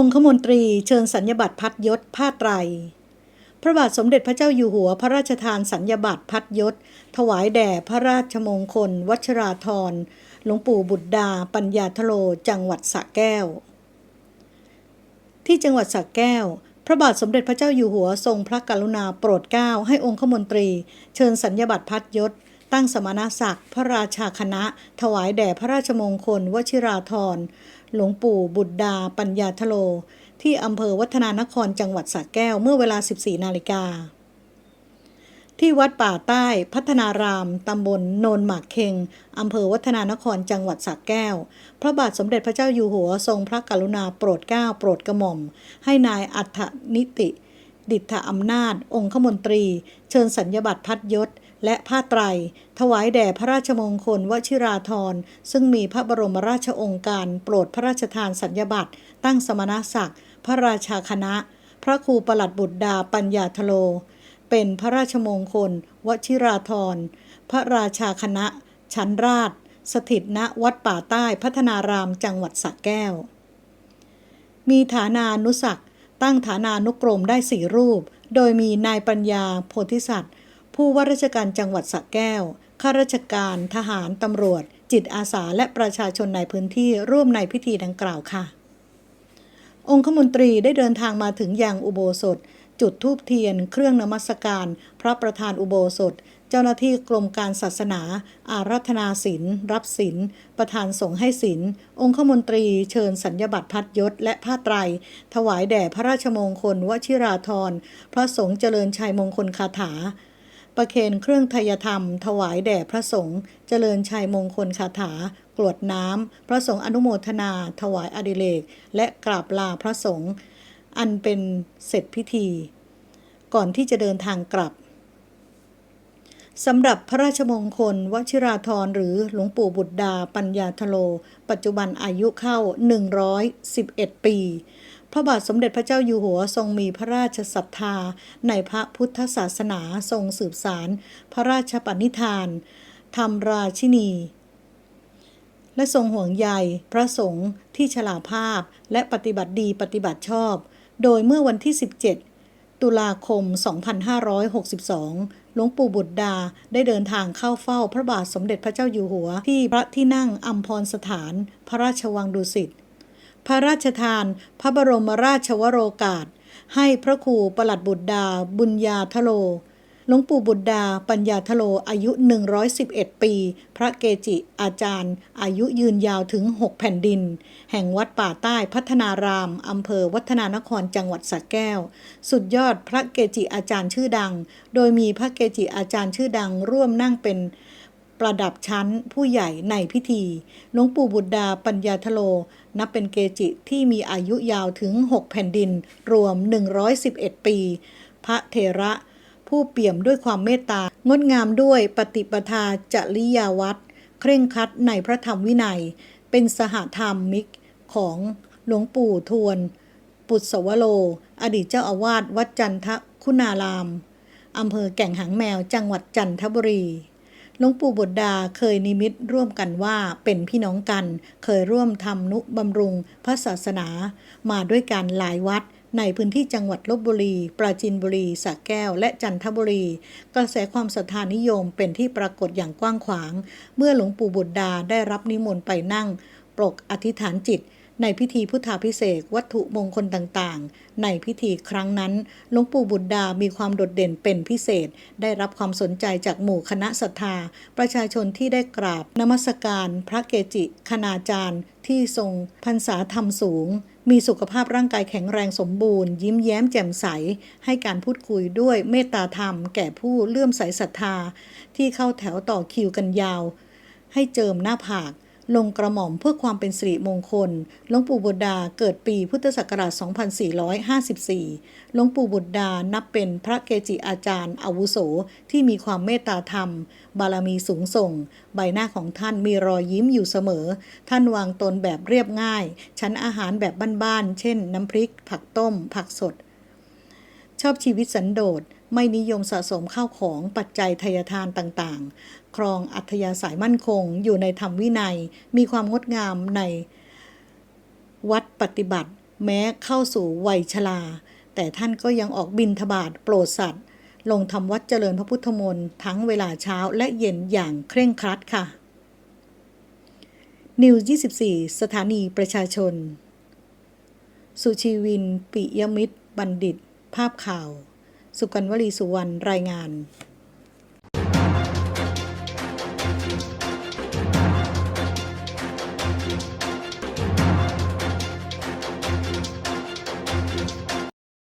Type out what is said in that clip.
องคมนตรีเชิญสัญญบัตรพัดยศผ้าไตร พระบาทสมเด็จพระเจ้าอยู่หัวพระราชทานสัญญบัตรพัดยศ ถวายแด่พระราชมงคล วัชราธรหลวงปู่บุตรดา ปัญญาทโลจังหวัดสระแก้ว ที่จังหวัดสระแก้ว พระบาทสมเด็จพระเจ้าอยู่หัวทรงพระกรุณาโปรดเกล้าให้องคมนตรี เชิญสัญญบัตรพัดยศ ตั้งสมณศักดิ์พระราชาคณะ ถวายแด่พระราชมงคล วชิราธรหลวงปู่บุตรดา ปัญญาทโล ที่อำเภอวัฒนานครจังหวัดสระแก้วเมื่อเวลา 14 นาฬิกา ที่วัดป่าใต้พัฒนาราม ตำบลโนนหมากเคงอำเภอวัฒนานครจังหวัดสระแก้ว พระบาทสมเด็จพระเจ้าอยู่หัวทรงพระกรุณาโปรดเกล้าโปรดกระหม่อม ให้นายอัฏฐนิติดิษฐอำนาจ องคมนตรี เชิญสัญญบัตรพัดยศ และผ้าไตร ถวายแด่พระราชมงคลวชิราธรซึ่งมีพระบรมราชองค์การ โปรดพระราชทานสัญญบัตรตั้งสมณศักดิ์ พระราชาคณะ พระครูประหลัดบุตรดาปัญญาทโล เป็นพระราชมงคล วชิราธรพระราชาคณะ ชั้นราช สถิตณวัดป่าใต้พัฒนารามจังหวัดสระแก้ว มีฐานานุศักตั้งฐานานุกรมได้สี่รูป โดยมีนายปัญญาโพธิสัตว์ ผู้ว่าราชการจังหวัดสระแก้ว ข้าราชการ ทหาร ตำรวจ จิตอาสา และประชาชนในพื้นที่ร่วมในพิธีดังกล่าวค่ะ องคมนตรีได้เดินทางมาถึงยังอุโบสถ จุดธูปเทียน เครื่องนมัสการ พระประธานอุโบสถ เจ้าหน้าที่กรมการศาสนา อารัธนาศีลรับศีลประธานสงฆ์ให้ศีลองคมนตรีเชิญสัญญบัตรพัดยศและผ้าไตร ถวายแด่พระราชมงคลวชิราธรพระสงฆ์เจริญชัยมงคลคาถา ประเคนเครื่องทยธรรม ถวายแด่พระสงฆ์เจริญชัยมงคลคาถากรวดน้ำ พระสงฆ์อนุโมทนา ถวายอดิเรกและกราบลาพระสงฆ์อันเป็นเสร็จพิธี ก่อนที่จะเดินทางกลับสำหรับพระราชมงคล วชิราธรหรือหลวงปู่บุตรดาปัญญาทโล ปัจจุบันอายุเข้า 111 ปี พระบาทสมเด็จพระเจ้าอยู่หัวทรงมีพระราชศรัทธา ในพระพุทธศาสนาทรงสืบสาร พระราชปณิธาน ธรรมราชินี และทรงห่วงใยพระสงฆ์ที่ฉลาภาพและปฏิบัติดีปฏิบัติชอบ โดยเมื่อวันที่ 17ตุลาคม 2562 หลวงปู่บุตรดาได้เดินทางเข้าเฝ้าพระบาทสมเด็จพระเจ้าอยู่หัว ที่พระที่นั่งอัมพรสถาน พระราชวังดุสิต พระราชทาน พระบรมราชวโรกาส ให้พระครูประหลัดบุตรดา บุญญาทโลหลวงปู่บุตรดา ปัญญาทโลอายุ 111 ปี พระเกจิอาจารย์ อายุยืนยาวถึง 6 แผ่นดิน แห่งวัดป่าใต้พัฒนารามอำเภอวัฒนานครจังหวัดสระแก้ว สุดยอดพระเกจิอาจารย์ชื่อดัง โดยมีพระเกจิอาจารย์ชื่อดังร่วมนั่งเป็น ประดับชั้นผู้ใหญ่ในพิธี หลวงปู่บุตรดาปัญญาทโล นับเป็นเกจิที่มีอายุยาวถึง 6 แผ่นดิน รวม 111 ปี พระเถระผู้เปี่ยมด้วยความเมตตา งดงามด้วยปฏิปทาจริยาวัดเคร่งครัดในพระธรรมวินัย เป็นสหธรรมิกของหลวงปู่ทวน ปุตสวโล อดีตเจ้าอาวาสวัดจันทคุณาราม อำเภอแก่งหางแมวจังหวัดจันทบุรี หลวงปู่บุตรดาเคยนิมิตร่วมกันว่าเป็นพี่น้องกัน เคยร่วมทำนุบำรุงพระศาสนา มาด้วยกันหลายวัดในพื้นที่จังหวัดลบบุรี ปราจีนบุรีสระแก้ว และจันทบุรี กระแสความศรัทธานิยมเป็นที่ปรากฏอย่างกว้างขวาง เมื่อหลวงปู่บุตรดาได้รับนิมนต์ไปนั่ง ปลกอธิษฐานจิต ในพิธีพุทธาพิเศษวัตถุมงคลต่างๆ ในพิธีครั้งนั้นหลวงปู่บุตรดามีความโดดเด่นเป็นพิเศษ ได้รับความสนใจจากหมู่คณะศรัทธา ประชาชนที่ได้กราบนมัสการ พระเกจิคณาจารย์ ที่ทรงพรรษาธรรมสูงมีสุขภาพร่างกายแข็งแรงสมบูรณ์ ยิ้มแย้มแจ่มใส ให้การพูดคุยด้วยเมตตาธรรม แก่ผู้เลื่อมใสศรัทธา ที่เข้าแถวต่อคิวกันยาว ให้เจิมหน้าผาก ลงกระหม่อมเพื่อความเป็นสิริมงคล หลวงปู่บุตรดาเกิดปีพุทธศักราช 2454 หลวงปู่บุตรดานับเป็นพระเกจิอาจารย์อาวุโสที่มีความเมตตาธรรม บารมีสูงส่ง ใบหน้าของท่านมีรอยยิ้มอยู่เสมอ ท่านวางตนแบบเรียบง่าย ชั้นอาหารแบบบ้านๆ เช่นน้ำพริก ผักต้ม ผักสด ชอบชีวิตสันโดษ ไม่นิยมสะสมข้าวของปัจจัยทายทานต่างๆ ครองอัธยาศัยมั่นคง อยู่ในธรรมวินัย มีความงดงามในวัดปฏิบัติ แม้เข้าสู่วัยชรา แต่ท่านก็ยังออกบินทบาทโปรดสัตว์ลงทำวัดเจริญพระพุทธมนต์ทั้งเวลาเช้าและเย็นอย่างเคร่งครัดค่ะ นิวส์24 สถานีประชาชน สุชีวิน ปิยมิตร บัณฑิต ภาพข่าว สุกันวลีสุวรรณรายงาน